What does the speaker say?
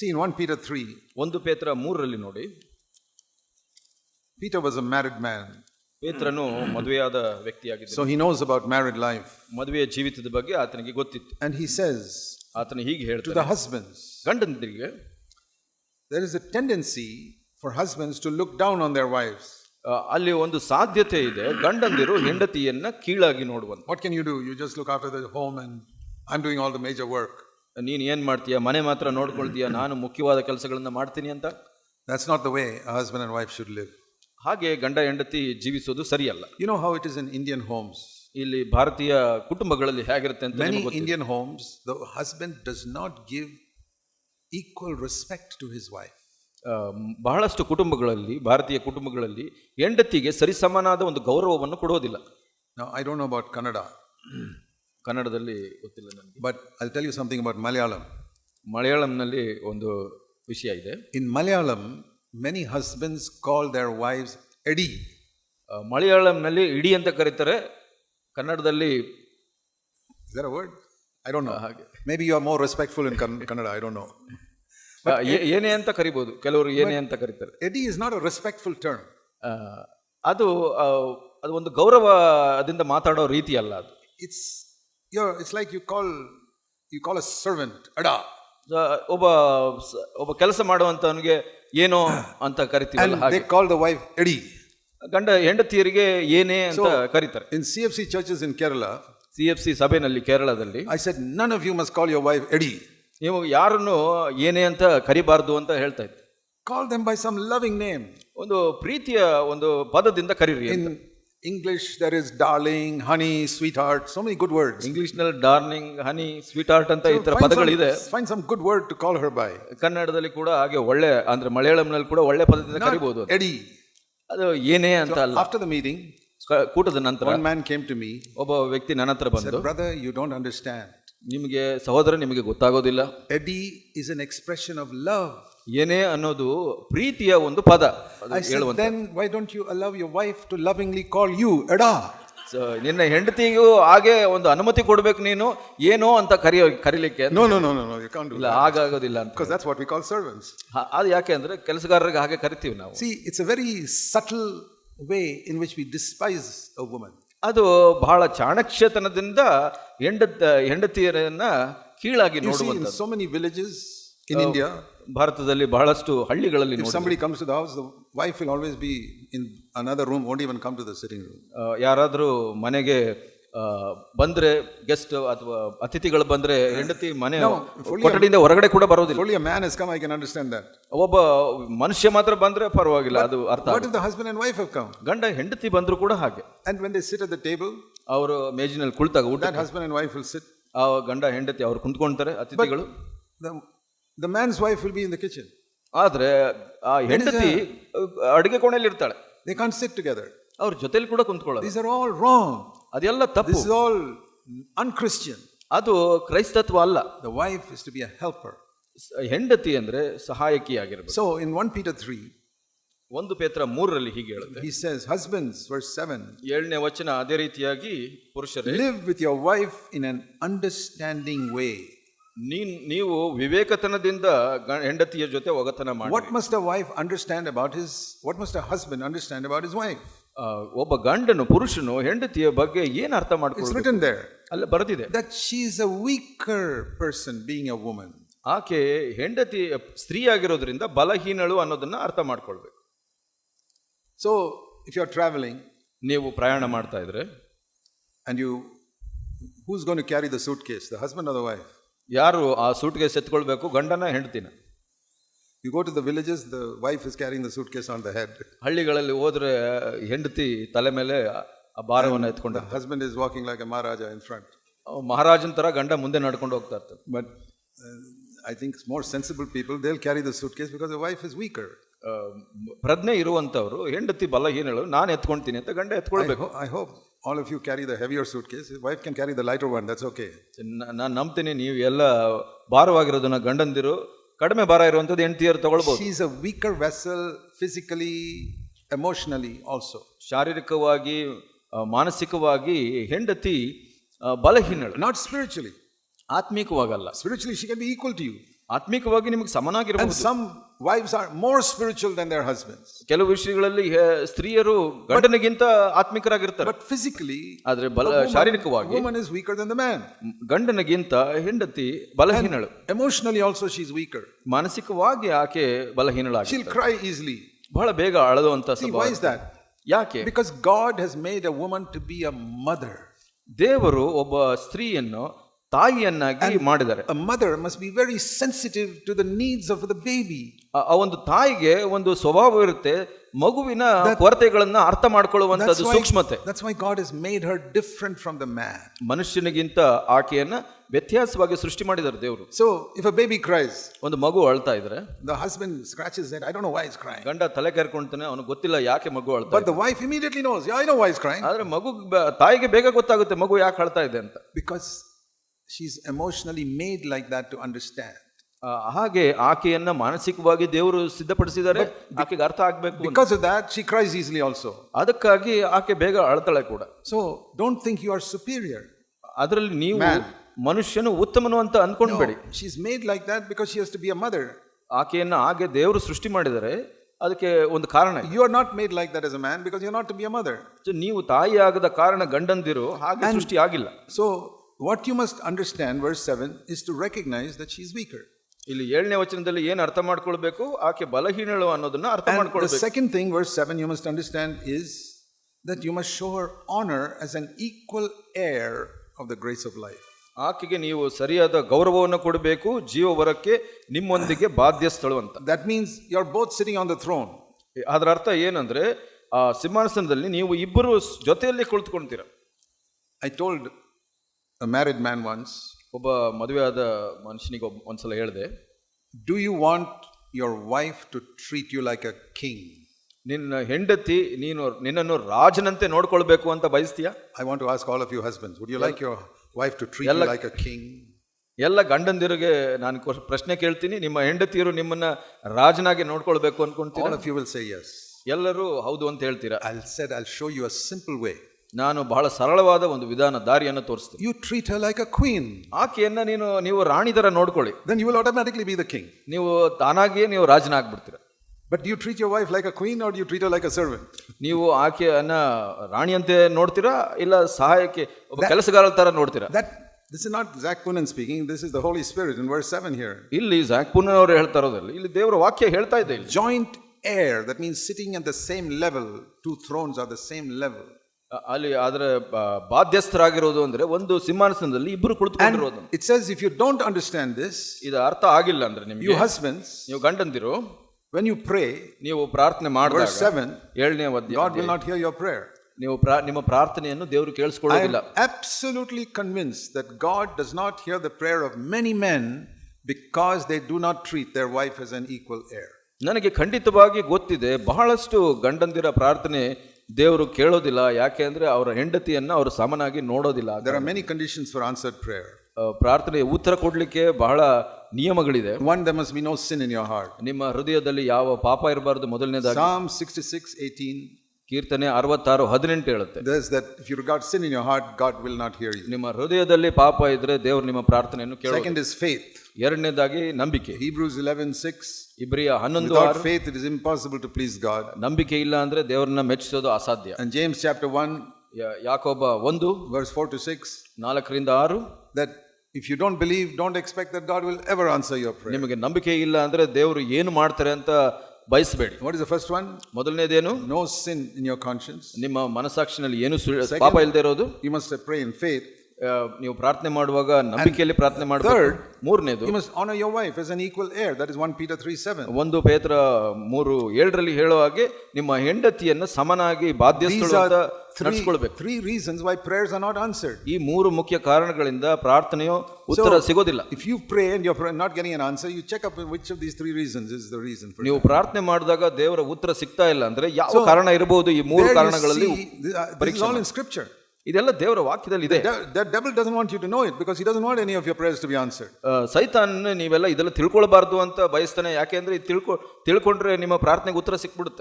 See, in 1 Peter 3, ಒಂದು ಪೇತ್ರ ಮೂರರಲ್ಲಿ ನೋಡಿ Peter was a married man, ಪೇತ್ರನು ಮದುವೆಯಾದ ವ್ಯಕ್ತಿಯಾಗಿದ್ದ so he knows about married life. ಮದುವೆಯ ಜೀವಿತದ ಬಗ್ಗೆ ಆತನಿಗೆ ಗೊತ್ತಿತ್ತು And he says ಆತನು ಹೀಗೆ to ಹೇಳ್ತಾನೆ the husbands, ಗಂಡಂದಿರಿಗೆ there is a tendency for husbands to look down on their wives. ಆ, ಅಲ್ಲಿ ಒಂದು ಸಾಧ್ಯತೆ ಇದೆ ಗಂಡಂದಿರು ಹೆಂಡತಿಯನ್ನ ಕೀಳಾಗಿ ನೋಡುವಂತ What can you do? You just look after the home and I'm doing all the major work. ನೀನು ಏನು ಮಾಡ್ತೀಯ? ಮನೆ ಮಾತ್ರ ನೋಡ್ಕೊಳ್ತೀಯ? ನಾನು ಮುಖ್ಯವಾದ ಕೆಲಸಗಳನ್ನು ಮಾಡ್ತೀನಿ ಅಂತ? That's not the way husband and wife should live ಹಾಗೆ ಗಂಡ ಹೆಂಡತಿ ಜೀವಿಸೋದು ಸರಿಯಲ್ಲ. You know how it is in Indian homes ಇಲ್ಲಿ ಭಾರತೀಯ ಕುಟುಂಬಗಳಲ್ಲಿ ಹೇಗಿರುತ್ತೆ ಅಂತ many Indian homes the husband does not give equal respect to his wife ಬಹಳಷ್ಟು ಕುಟುಂಬಗಳಲ್ಲಿ ಭಾರತೀಯ ಕುಟುಂಬಗಳಲ್ಲಿ ಹೆಂಡತಿಗೆ ಸರಿಸಮನಾದ ಒಂದು ಗೌರವವನ್ನು ಕೊಡೋದಿಲ್ಲ. I don't know about Kannada ಕನ್ನಡದಲ್ಲಿ ಗೊತ್ತಿಲ್ಲ ನನಗೆ. But I tell you something about Malayalam ಮಲಯಾಳಂನಲ್ಲಿ ಒಂದು ವಿಷಯ ಇದೆ. In Malayalam many husbands call their wives ಎಡಿ ಮಲಯಾಳಂನಲ್ಲಿ ಇಡಿ ಅಂತ ಕರೀತಾರೆ. ಕನ್ನಡದಲ್ಲಿ ಇದರ ವರ್ಡ್ ಐ ಡೋಂಟ್ ನೋ ಹಾಗೆ. Maybe you are more respectful in Kannada I don't know ಏನೇ ಅಂತ ಕರಿಬೋದು. ಕೆಲವರು ಏನೇ ಅಂತ ಕರೀತಾರೆ. ಎಡಿ is not a respectful term ಅದು ಅದು ಒಂದು ಗೌರವದಿಂದ ಮಾತಾಡೋ ರೀತಿ ಅಲ್ಲ ಅದು. It's you're, it's like you call you call a servant Ada. ಒಬ್ಬ ಸ- ಒಬ್ಬ ಕೆಲಸ ಮಾಡುವಂತವನಿಗೆ ಏನೋ ಅಂತ ಕರಿತೀವಲ್ಲ And they call the wife edi ಗಂಡ ಹೆಂಡತಿಯರಿಗೆ ಏನೇ ಅಂತ ಕರೀತಾರೆ In CFC churches in Kerala, cfc F C ಸಭೆನಲ್ಲಿ ಕೇರಳದಲ್ಲಿ I said, none of you must call your wife edi ನೀವು ಯಾರನ್ನು ಏನೇ ಅಂತ karibardu ಅಂತ ಹೇಳ್ತಾ ಇತ್ತು Call them by some loving name. ಒಂದು ಪ್ರೀತಿಯ ಒಂದು ಪದದಿಂದ ಕರೀರಿ English, there is darling, honey, sweetheart, so many good words. ಇಂಗ್ಲಿಷ್ನಲ್ಲಿ ಡಾರ್ನಿಂಗ್ ಹನಿ ಸ್ವೀಟ್ ಹಾರ್ಟ್ ಅಂತ ಈ ತರ Find ಪದಗಳಿದೆ some, find some good word to call her by. ಕನ್ನಡದಲ್ಲಿ ಕೂಡ ಹಾಗೆ ಒಳ್ಳೆ ಅಂದ್ರೆ ಮಲಯಾಳಂನಲ್ಲಿ ಕೂಡ ಒಳ್ಳೆ ಪದದಿಂದ ಕರಿಬಹುದು Not Eddie. ಅದು ಏನೇ ಅಂತ ಅಲ್ಲ After the meeting, ಕ- ಕೂಟದ ನಂತರ one man came to me, ಒಬ್ಬ ವ್ಯಕ್ತಿ ನನ್ನ ಹತ್ರ ಬಂದು said, Brother, you don't understand. ನಿಮಗೆ ಸಹೋದರ ನಿಮಗೆ ಗೊತ್ತಾಗೋದಿಲ್ಲ Eddie is an expression of love. ಏನೇ ಅನ್ನೋದು ಪ್ರೀತಿಯ ಒಂದು ಪದ why don't you allow your wife to lovingly call you ಎಡಾ ನಿನ್ನ ಹೆಂಡತಿಗೂ ಹಾಗೆ ಒಂದು ಅನುಮತಿ ಕೊಡಬೇಕು ನೀನು ಏನೋ ಅಂತ ಕರಿಯೋ ಕರಿಲಿಕ್ಕೆ ನೋ ನೋ ನೋ ನೋ ಇಲ್ಲ ಹಾಗಾಗೋದಿಲ್ಲ ವಾಟ್ ವಿ ಕಾಲ್ ಸರ್ವೆನ್ಸ್ ಅದು ಯಾಕೆ ಅಂದ್ರೆ ಕೆಲಸಗಾರರಿಗೆ ಹಾಗೆ ಕರಿತೀವಿ ನಾವು. See it's a very subtle way in which we despise a woman ಅದು ಬಹಳ ಚಾಣಕ್ಷತನದಿಂದ ಹೆಂಡತ ಹೆಂಡತಿಯರನ್ನ ಕೀಳಾಗಿ ನೋಡುವಂತ so many villages in India ಭಾರತದಲ್ಲಿ ಬಹಳಷ್ಟು ಹಳ್ಳಿಗಳಲ್ಲಿ ಯಾರಾದರೂ ಮನೆಗೆ ಬಂದರೆ ಗೆಸ್ಟ್ ಅಥವಾ ಅತಿಥಿಗಳು ಬಂದರೆ ಹೆಂಡತಿ ಮನೆ ಕೊಠಡಿಯಿಂದ ಹೊರಗಡೆ ಕೂಡ ಬರೋದಿಲ್ಲ. ಮ್ಯಾನ್ ಕಮ್ ಒಬ್ಬ ಮನುಷ್ಯ ಮಾತ್ರ ಬಂದರೆ ಪರವಾಗಿಲ್ಲ ಅದು ಅರ್ಥ ವಾಟ್ ಇಸ್ ದ ವೈಫ್ ಗಂಡ ಹೆಂಡತಿ ಬಂದರೂ ಕೂಡ ಹಾಗೆ. And when they sit the table ಅವರು ಮೇಜಿನಲ್ಲಿ ಕುಳಿತಾಗ ಊಟ that husband and wife will sit ಆ ಗಂಡ ಹೆಂಡತಿ ಅವರು ಕುಂತ್ಕೊಂತಾರೆ ಅತಿಥಿಗಳು. the man's wife will be in the kitchen. ಆದ್ರೆ ಆ ಹೆಂಡತಿ ಅಡಿಗೆ ಕೋಣೆಯಲ್ಲಿ ಇರ್ತಾಳೆ They can't sit together. ಅವ್ರ ಜೊತೆಲಿ ಕೂಡ ಕುಂತ್ಕೊಳ್ಳೋದು These are all wrong. ಅದೆಲ್ಲ ತಪ್ಪು This is all unchristian. ಅದು ಕ್ರೈಸ್ತತ್ವ ಅಲ್ಲ The wife is to be a helper. ಸ- ಹೆಂಡತಿ ಅಂದ್ರೆ ಸಹಾಯಕಿಯಾಗಿರ್ಬೇಕು So in 1 Peter 3, ಒಂದು ಪೇತ್ರ ಮೂರರಲ್ಲಿ ಹೀಗೆ ಹೇಳುತ್ತೆ he says, Husbands, verse 7, ಏಳನೇ ವಚನ ಅದೇ ರೀತಿಯಾಗಿ ಪುರುಷರೇ live with your wife in an understanding way. ನೀವು ವಿವೇಕತನದಿಂದ ಹೆಂಡತಿಯ ಜೊತೆ ಒಗತನ ಮಾಡಿ. What must a wife understand about is what must a husband understand about is wife ಒಬ್ಬ ಗಂಡನು ಪುರುಷನು ಹೆಂಡತಿಯ ಬಗ್ಗೆ ಏನು ಅರ್ಥ ಮಾಡ್ಕೊಳ್ತಾರೆ ಅಲ್ಲಿ ಬರೆದಿದೆ. That she is a weaker person being a women ಆಕೆ ಹೆಂಡತಿ ಸ್ತ್ರೀ ಆಗಿರೋದ್ರಿಂದ ಬಲಹೀನಳು ಅನ್ನೋದನ್ನ ಅರ್ಥ ಮಾಡ್ಕೊಳ್ಬೇಕು. So if you are travelling ನೀವು ಪ್ರಯಾಣ ಮಾಡ್ತಾ ಇದ್ರೆ and you who's gonna carry the suitcase the husband or the wife ಯಾರು ಆ ಸೂಟ್ಗೆ ಎತ್ಕೊಳ್ಬೇಕು ಗಂಡನ ಹೆಂಡತಿನ You go to the villages, the wife is carrying the suitcase on the head. ಹಳ್ಳಿಗಳಲ್ಲಿ ಹೋದ್ರೆ ಹೆಂಡತಿ ತಲೆ ಮೇಲೆ ಆ ಭಾರವನ್ನು ಎತ್ಕೊಂಡ husband is walking like a Maharaja in front. ಮಹಾರಾಜನ್ ತರ ಗಂಡ ಮುಂದೆ ನಡ್ಕೊಂಡು ಹೋಗ್ತಾ ಇರ್ತಾರೆ But uh, I think more sensible people, they'll carry the suitcase because the wife is weaker. ಆ, ಪ್ರಜ್ಞೆ ಇರುವಂತವ್ರು ಹೆಂಡತಿ ಬಲಹೀನಳು ನಾನು ಎತ್ಕೊಂತೀನಿ ಅಂತ ಗಂಡ ಎತ್ಕೊಳ್ಬೇಕು ho- I hope all of you carry the heavier suitcase. His wife can carry the lighter one, that's okay. ನಾನು ನಂಬ್ತೀನಿ ನೀವು ಎಲ್ಲ ಭಾರವಾಗಿರೋದನ್ನ ಗಂಡಂದಿರು ಕಡಿಮೆ ಭಾರ ಇರುವಂತದ್ದು ಹೆಂಡತಿಯರು ತಗೊಳ್ಬಹುದು She's a weaker vessel physically, emotionally also. ಶಾರೀರಿಕವಾಗಿ ಆ, ಮಾನಸಿಕವಾಗಿ ಹೆಂಡತಿ ಆ, ಬಲಹೀನಳು Not spiritually. ಆತ್ಮಿಕವಾಗಲ್ಲ Spiritually, she can be equal to you. ಆತ್ಮಿಕವಾಗಿ ನಿಮಗೆ And ಸಮನಾಗಿರಬಹುದು some wives are more spiritual than their husbands. ಕೆಲವು ವಿಷಯಗಳಲ್ಲಿ ಹೆ- ಸ್ತ್ರೀಯರು ಗಂಡನಿಗಿಂತ ಆತ್ಮಿಕರಾಗಿರ್ತಾರೆ But physically, ಆದ್ರೆ ಬಲ the woman- ಶಾರೀರಿಕವಾಗಿ woman is weaker than the man. ಗಂಡನಿಗಿಂತ ಹೆಂಡತಿ ಬಲಹೀನಳು Emotionally also she's weaker. ಮಾನಸಿಕವಾಗಿ ಆಕೆ ಬಲಹೀನಳಾಗಿ She'll cry easily. ಬಹಳ ಬೇಗ ಅಳದುವಂತ See, ಸ್ವಭಾವ why is that? ಯಾಕೆ Because God has made a woman to be a mother. ದೇವರು ಒಬ್ಬ ಸ್ತ್ರೀಯನ್ನು ತಾಯಿಯನ್ನಾಗಿ ಮಾಡಿದ್ದಾರೆ. Mother must be very sensitive to the needs of the baby ಆ ಒಂದು ತಾಯಿಗೆ ಒಂದು ಸ್ವಭಾವ ಇರುತ್ತೆ ಮಗುವಿನ ಕೊರತೆಗಳನ್ನು ಅರ್ಥ ಮಾಡಿಕೊಳ್ಳುವಂತದ್ದು ಸೂಕ್ಷ್ಮತೆ. That's why God is made her different from the man ಮನುಷ್ಯನಿಗಿಂತ ಆಕೆಯನ್ನ ವ್ಯತ್ಯಾಸವಾಗಿ ಸೃಷ್ಟಿ ಮಾಡಿದ್ದಾರೆ ದೇವರು. So if a baby cries ಒಂದು ಮಗು ಅಳ್ತಾ ಇದ್ರೆ the husband scratches that I don't know why cry ಗಂಡ ತಲೆ ಕೆರ್ಕೊಂತಾನೆ ಅವನು ಗೊತ್ತಿಲ್ಲ ಯಾಕೆ ಮಗು ಅಳ್ತಾ but wife immediately knows I know why cry ಆದ್ರೆ ಮಗು ತಾಯಿಗೆ ಬೇಗ ಗೊತ್ತಾಗುತ್ತೆ ಮಗು ಯಾಕೆ ಅಳ್ತಾ ಇದೆ ಅಂತ. Because she's emotionally made like that to understand ಹಾಗೆ ಆಕೆಯನ್ನ ಮಾನಸಿಕವಾಗಿ ದೇವರು ಸಿದ್ಧಪಡಿಸಿದ್ದಾರೆ ಆಕೆಗೆ ಅರ್ಥ ಆಗಬೇಕು because of that she cries easily also ಅದಕ್ಕಾಗಿ ಆಕೆ ಬೇಗ ಅಳತಾಳೆ ಕೂಡ. So don't think you are superior ಅದರಲ್ಲಿ ನೀವು ಮನುಷ್ಯನು ಉತ್ತಮನು ಅಂತ ಅಂದ್ಕೊಂಡ್ಬೇಡಿ she is made like that because she has to be a mother ಆಕೆಯನ್ನು ಹಾಗೆ ದೇವರು ಸೃಷ್ಟಿ ಮಾಡಿದರೆ ಅದಕ್ಕೆ ಒಂದು ಕಾರಣ you are not made like that is a man because you not to be a mother ನೀವು ತಾಯಿ ಆಗದ ಕಾರಣ ಗಂಡಂದಿರು ಹಾಗೆ ಸೃಷ್ಟಿ ಆಗಿಲ್ಲ. So what you must understand, verse 7, is to recognize that she's weaker. ಇಲ್ಲಿ ಏಳನೇ ವಚನದಲ್ಲಿ ಏನ್ ಅರ್ಥ ಮಾಡ್ಕೊಳ್ಬೇಕು ಆಕೆ ಬಲಹೀನಳು ಅನ್ನೋದನ್ನ ಅರ್ಥ And the ಮಾಡ್ಕೊಳ್ಬೇಕು second thing, verse 7, you must understand is that you must show her honor as an equal heir of the grace of life. ಆಕೆಗೆ ನೀವು ಸರಿಯಾದ ಗೌರವವನ್ನು ಕೊಡಬೇಕು ಜೀವ ವರಕ್ಕೆ ನಿಮ್ಮೊಂದಿಗೆ ಬಾಧ್ಯಸ್ಥಳು ಅಂತ That means you're both sitting on the throne. ಅದರ ಅರ್ಥ ಏನಂದ್ರೆ ಆ ಸಿಂಹಾಸನದಲ್ಲಿ ನೀವು ಇಬ್ಬರು ಸ್- ಜೊತೆಯಲ್ಲಿ ಕುಳಿತುಕೊಳ್ತೀರ I told a married man once, ಒಬ್ಬ ಮದುವೆಯಾದ ಮನುಷ್ಯನಿಗೆ ಒಬ್ಬ ಒಂದ್ಸಲ ಹೇಳಿದೆ Do you want your wife to treat you like a king? ನಿನ್ನ ಹೆಂಡತಿ ನೀನು ನಿನ್ನನ್ನು ರಾಜನಂತೆ ನೋಡ್ಕೊಳ್ಬೇಕು ಅಂತ ಬಯಸ್ತೀಯಾ I want to ask all of you husbands, would you like your wife to treat you Yalla- like a king? ಎಲ್ಲ ಗಂಡಂದಿರಿಗೆ ನಾನು ಕ್ವ- ಪ್ರಶ್ನೆ ಕೇಳ್ತೀನಿ ನಿಮ್ಮ ಹೆಂಡತಿಯರು ನಿಮ್ಮನ್ನ ರಾಜನಾಗಿ ನೋಡ್ಕೊಳ್ಬೇಕು All ಅನ್ಕೊಂತೀರಾ of you will say yes. ಎಲ್ಲರೂ ಹೌದು ಅಂತ ಹೇಳ್ತೀರಾ I'll said I'll show you a simple way. ನಾನು ಬಹಳ ಸರಳವಾದ ಒಂದು ವಿಧಾನ ದಾರಿಯನ್ನು ತೋರಿಸ್ತೀನಿ You treat her like a queen. ಆಕೆಯನ್ನ ನೀನು ನೀವು ರಾಣಿ ತರ ನೋಡ್ಕೊಳ್ಳಿ Then you will automatically be the king. ನೀವು ತಾನಾಗಿಯೇ ನೀವು ರಾಜನಾಗ್ಬಿಡ್ತೀರ do you treat your wife like a queen or do you treat her like a servant? ನೀವು ಆಕೆಯನ್ನ ರಾಣಿಯಂತೆ ನೋಡ್ತೀರಾ ಇಲ್ಲ ಸಹಾಯಕ್ಕೆ ಒಬ್ಬ ಕೆಲಸಗಾರರ ತರ ನೋಡ್ತೀರಾ That this is not Zach Poonen speaking, this is the Holy Spirit in verse 7 here. ಇಲ್ಲಿ ಜಾಕ್ಪುನ್ ಅವರು ಹೇಳ್ತಾ ಇರೋದ್ರಲ್ಲಿ ಇಲ್ಲಿ ದೇವರ ವಾಕ್ಯ ಹೇಳ್ತಾ ಇದೆ ಇಲ್ಲಿ Joint heir, that means sitting at the same level. Two thrones are the same level. ಅ- ಅಲ್ಲಿ ಅದರ ಬ- ಬಾಧ್ಯಸ್ಥರಾಗಿರೋದು ಅಂದ್ರೆ ಒಂದು ಸಿಂಹಾಸನದಲ್ಲಿ ಇಬ್ರು ಕುಳಿತುಕೊಂಡಿರೋದು And it says, if you don't understand this, ಇದು ಅರ್ಥ ಆಗಿಲ್ಲ ಅಂದ್ರೆ you ನಿಮ್ಗೆ husbands, ನೀವು ಗಂಡಂದಿರು when you pray, ನೀವು ಪ್ರಾರ್ಥನೆ verse ಮಾಡಿದಾಗ 7, ಏಳನೇ ಅಧ್ಯಾಯ God will not hear your prayer. ನೀವು ಪ್ರಾ- ನಿಮ್ಮ ಪ್ರಾರ್ಥನೆಯನ್ನು ದೇವರು I ಕೇಳಿಸ್ಕೊಳ್ಳೋದಿಲ್ಲ am absolutely convinced that God does not hear the prayer of many men because they do not treat their wife as an equal heir. ನನಗೆ ಖಂಡಿತವಾಗಿ ಗೊತ್ತಿದೆ ಬಹಳಷ್ಟು ಗಂಡಂದಿರ ಪ್ರಾರ್ಥನೆ ದೇವರು ಕೇಳೋದಿಲ್ಲ ಯಾಕೆ ಅಂದ್ರೆ ಅವರ ಹೆಂಡತಿಯನ್ನು ಅವರು ಸಮನಾಗಿ ನೋಡೋದಿಲ್ಲ There are many conditions for answered prayer. ಆ, ಪ್ರಾರ್ಥನೆ ಉತ್ತರ ಕೊಡಲಿಕ್ಕೆ ಬಹಳ ನಿಯಮಗಳಿದೆ One, there must be no sin in your heart. ನಿಮ್ಮ ಹೃದಯದಲ್ಲಿ ಯಾವ ಪಾಪ ಇರಬಾರದು ಮೊದಲನೇದಾಗಿ Psalm 66 18 ಕೀರ್ತನೆ ಅರವತ್ತಾರು ಹದಿನೆಂಟು ಹೇಳುತ್ತೆ there's that if you got sin in your heart, God will not hear you. ನಿಮ್ಮ ಹೃದಯದಲ್ಲಿ ಪಾಪ ಇದ್ರೆ ದೇವರು ನಿಮ್ಮ ಪ್ರಾರ್ಥನೆಯನ್ನು ಕೇಳ Second is faith. ಎರಡನೇದಾಗಿ ನಂಬಿಕೆ Hebrews 11 6. ಇಬ್ರಿಯ ಹನ್ನೊಂದು Without ಆರು faith, it is impossible to please God. ನಂಬಿಕೆ ಇಲ್ಲ ಅಂದ್ರೆ ದೇವರನ್ನ ಮೆಚ್ಚಿಸೋದು ಅಸಾಧ್ಯ And ಜೇಮ್ಸ್ ಚಾಪ್ಟರ್ 1, ಯಾ- ಯಾಕೊಬ್ಬ ಒಂದು verse 4 ಟು 6, ನಾಲ್ಕರಿಂದ ಆರು that if you don't believe don't expect that God will ever answer your prayer ನಿಮಗೆ ನಂಬಿಕೆ ಇಲ್ಲ ಅಂದ್ರೆ ದೇವರು ಏನು ಮಾಡ್ತಾರೆ ಅಂತ ಬಯಸಬೇಡಿ What is the first one? ಮೊದಲನೇದೇನು No sin in your conscience. ನಿಮ್ಮ ಮನಸ್ಸಾಕ್ಷಿನಲ್ಲಿ ಏನು ಸುಳ್ಳು- Second- ಪಾಪ ಇಲ್ಲದೆ ಇರೋದು You must pray in faith. ನೀವು ಪ್ರಾರ್ಥನೆ ಮಾಡುವಾಗ ನಂಬಿಕೆಯಲ್ಲಿ ಪ್ರಾರ್ಥನೆ ಮಾಡಬೇಕು. ಮೂರನೇದು your wife as an equal heir that is 1 Peter 3 7 ಒಂದು ಪೇತ್ರ 3 7 ರಲ್ಲಿ ಹೇಳೋ ಹಾಗೆ ನಿಮ್ಮ ಹೆಂಡತಿಯನ್ನು ಸಮನಾಗಿ ಬಾಧ್ಯಸ್ಥಳದ ನಡೆಸಿಕೊಳ್ಳಬೇಕು 3 reasons why prayers are not answered ಈ ಮೂರು ಮುಖ್ಯ ಕಾರಣಗಳಿಂದ ಪ್ರಾರ್ಥನೆಯು ಉತ್ತರ ಸಿಗೋದಿಲ್ಲ. If you pray and you are not getting an answer you check up which of these 3 reasons is the reason for ನೀವು ಪ್ರಾರ್ಥನೆ ಮಾಡಿದಾಗ ದೇವರ ಉತ್ತರ ಸಿಗ್ತಾ ಇಲ್ಲ. ಅಂದ್ರೆ ಯಾವ ಕಾರಣ ಇರಬಹುದು ಈ ಮೂರು ಕಾರಣಗಳಲ್ಲಿ ಪರೀಕ್ಷೆ ಆಲ್ ಇನ್ ಸ್ಕ್ರಿಪ್ಚರ್ ಇದೆಲ್ಲ ದೇವರ ವಾಕ್ಯದಲ್ಲಿ ಇದೆ that devil does want you to know it because he doesn't want any of your prayers to be answered ಸೈತಾನ್ ನೀವೆಲ್ಲ ಇದೆಲ್ಲ ತಿಳ್ಕೊಳ್ಬಾರ್ದು ಅಂತ ಬಯಸ್ತಾನೆ. ಯಾಕೆಂದ್ರೆ ತಿಳ್ಕೊ ತಿಳ್ಕೊಂಡ್ರೆ ನಿಮ್ಮ ಪ್ರಾರ್ಥನೆಗೆ ಉತ್ತರ ಸಿಕ್ಬಿಡುತ್ತೆ.